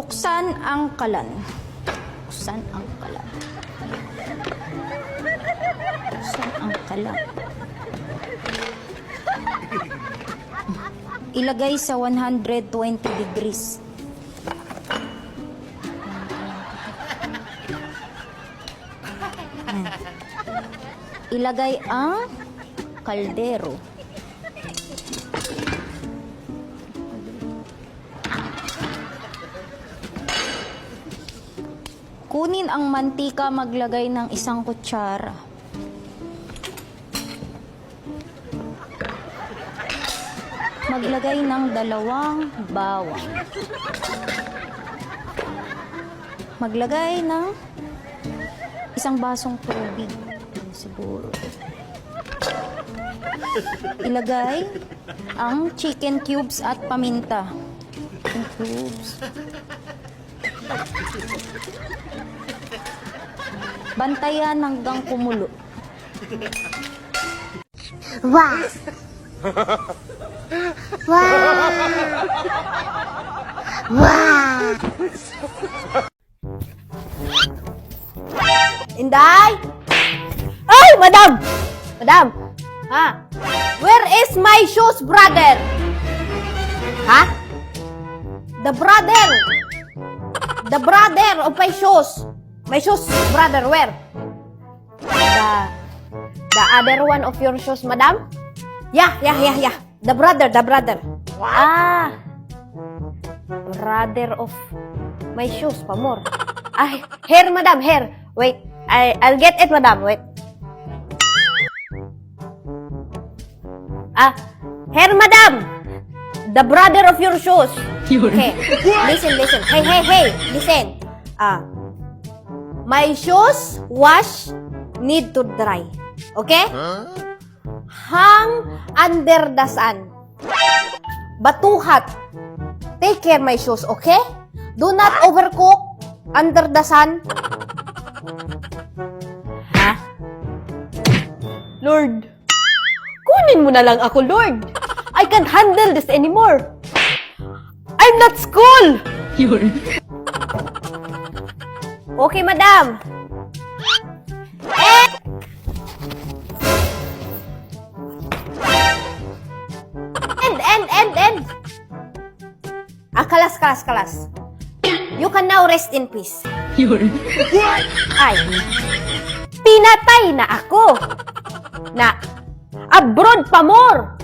Buksan ang kalan. Buksan ang kalan. Buksan ang kalan. Ilagay sa 120 degrees. Ilagay ang kaldero. Kunin ang mantika, maglagay ng isang kutsara. Maglagay ng dalawang bawang. Maglagay ng isang basong tubig. Siguro. Ilagay ang chicken cubes at paminta. Chicken cubes. Bantayan hanggang kumulo. Wow! wow! Wow! Inday! Ay, madam! Madam! Ha? Where is my shoes, brother? Ha? The brother! The brother of my shoes. My shoes, brother, where? The, the other one of your shoes, madam? Yeah, yeah, yeah, yeah. The brother, the brother. Ah! Brother of my shoes, pamor. Ay, hair, madam, hair. Wait, I, I'll get it, madam. Wait. Ah, hair, madam. The brother of your shoes. Okay. Listen, listen. Hey, hey, hey. Listen. Ah. My shoes wash need to dry. Okay? Hang under the sun. Batuhat. Take care my shoes, okay? Do not overcook under the sun. Ha? Lord, kunin mo na lang ako, Lord. I can't handle this anymore. I'm not school. Okay, madam. Eh! End, end, end, end. Ah, kalas, kalas, kalas. You can now rest in peace. Ay, pinatay na ako. Na, abroad pa more.